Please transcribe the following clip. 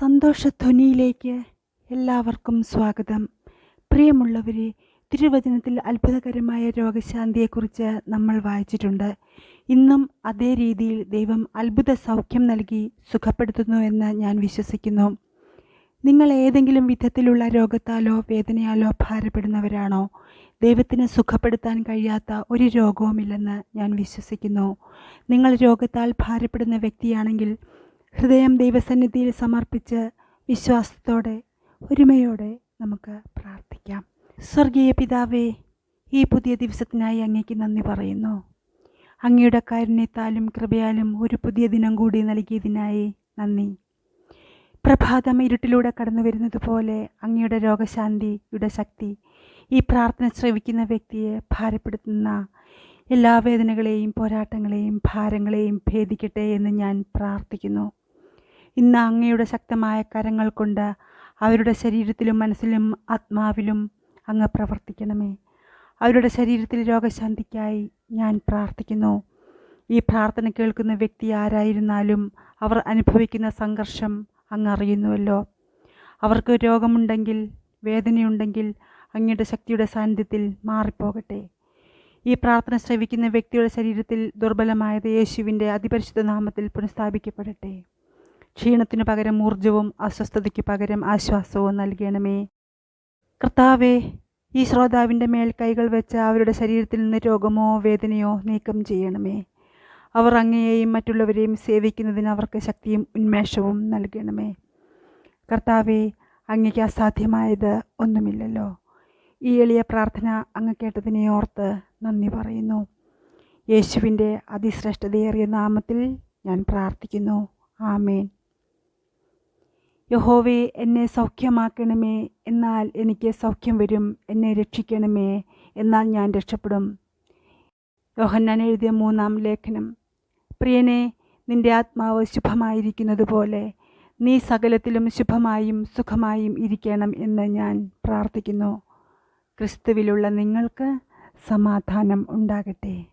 സന്തോഷധ്വനിയിലേക്ക് എല്ലാവർക്കും സ്വാഗതം. പ്രിയമുള്ളവരെ തിരുവചനത്തിൽ അത്ഭുതകരമായ രോഗശാന്തിയെക്കുറിച്ച് നമ്മൾ വായിച്ചിട്ടുണ്ട്. ഇന്നും അതേ രീതിയിൽ ദൈവം അത്ഭുത സൗഖ്യം നൽകി സുഖപ്പെടുത്തുന്നു എന്ന് ഞാൻ വിശ്വസിക്കുന്നു. നിങ്ങൾ ഏതെങ്കിലും വിധത്തിലുള്ള രോഗത്താലോ വേദനയാലോ ഭാരപ്പെടുന്നവരാണോ? ദൈവത്തിന് സുഖപ്പെടുത്താൻ കഴിയാത്ത ഒരു രോഗവുമില്ലെന്ന് ഞാൻ വിശ്വസിക്കുന്നു. നിങ്ങൾ രോഗത്താൽ ഭാരപ്പെടുന്ന വ്യക്തിയാണെങ്കിൽ ഹൃദയം ദൈവസന്നിധിയിൽ സമർപ്പിച്ച് വിശ്വാസത്തോടെ ഒരുമയോടെ നമുക്ക് പ്രാർത്ഥിക്കാം. സ്വർഗീയ പിതാവേ ഈ പുതിയ ദിവസത്തിനായി അങ്ങേക്ക് നന്ദി പറയുന്നു. അങ്ങയുടെ കാരുണ്യത്താലും കൃപയാലും ഒരു പുതിയ ദിനം കൂടി നൽകിയതിനായി നന്ദി. പ്രഭാതം ഇരുട്ടിലൂടെ കടന്നു വരുന്നത് പോലെ അങ്ങയുടെ രോഗശാന്തിയുടെ ശക്തി ഈ പ്രാർത്ഥന ശ്രവിക്കുന്ന വ്യക്തിയെ ഭാരപ്പെടുത്തുന്ന എല്ലാ വേദനകളെയും പോരാട്ടങ്ങളെയും ഭാരങ്ങളെയും ഭേദിക്കട്ടെ എന്ന് ഞാൻ പ്രാർത്ഥിക്കുന്നു. ഇന്ന് അങ്ങയുടെ ശക്തമായ കരങ്ങൾ കൊണ്ട് അവരുടെ ശരീരത്തിലും മനസ്സിലും ആത്മാവിലും അങ്ങ് പ്രവർത്തിക്കണമേ. അവരുടെ ശരീരത്തിൽ രോഗശാന്തിക്കായി ഞാൻ പ്രാർത്ഥിക്കുന്നു. ഈ പ്രാർത്ഥന കേൾക്കുന്ന വ്യക്തി ആരായിരുന്നാലും അവർ അനുഭവിക്കുന്ന സംഘർഷം അങ്ങ് അറിയുന്നുവല്ലോ. അവർക്ക് രോഗമുണ്ടെങ്കിൽ വേദനയുണ്ടെങ്കിൽ അങ്ങയുടെ ശക്തിയുടെ സാന്നിധ്യത്തിൽ മാറിപ്പോകട്ടെ. ഈ പ്രാർത്ഥന ശ്രവിക്കുന്ന വ്യക്തിയുടെ ശരീരത്തിൽ ദുർബലമായത് യേശുവിന്റെ അതിപരിശുദ്ധ നാമത്തിൽ പുനഃസ്ഥാപിക്കപ്പെടട്ടെ. ക്ഷീണത്തിനു പകരം ഊർജവും അസ്വസ്ഥതയ്ക്ക് പകരം ആശ്വാസവും നൽകണമേ. കർത്താവെ ഈ ശ്രോതാവിന്റെ മേൽ കൈകൾ വെച്ച് അവരുടെ ശരീരത്തിൽ നിന്ന് രോഗമോ വേദനയോ നീക്കം ചെയ്യണമേ. അവർ അങ്ങയെയും മറ്റുള്ളവരെയും സേവിക്കുന്നതിന് അവർക്ക് ശക്തിയും ഉന്മേഷവും നൽകണമേ. കർത്താവെ അങ്ങയ്ക്ക് അസാധ്യമായത് ഒന്നുമില്ലല്ലോ. ഈ എളിയ പ്രാർത്ഥന അങ്ങ് കേട്ടതിനെ ഓർത്ത് നന്ദി പറയുന്നു. യേശുവിന്റെ അതിശ്രേഷ്ഠതയേറിയ നാമത്തിൽ ഞാൻ പ്രാർത്ഥിക്കുന്നു. ആമേൻ. യഹോവേ എന്നെ സൗഖ്യമാക്കണമേ. എന്നാൽ എനിക്ക് സൗഖ്യം വരും. എന്നെ രക്ഷിക്കണമേ എന്നാൽ ഞാൻ രക്ഷപ്പെടും. യോഹന്നാൻ എഴുതിയ മൂന്നാം ലേഖനം. പ്രിയനെ നിന്റെ ആത്മാവ് ശുഭമായിരിക്കുന്നത് പോലെ നീ സകലത്തിലും ശുഭമായും സുഖമായും ഇരിക്കണം എന്ന് ഞാൻ പ്രാർത്ഥിക്കുന്നു. ക്രിസ്തുവിലുള്ള നിങ്ങൾക്ക് സമാധാനം ഉണ്ടാകട്ടെ.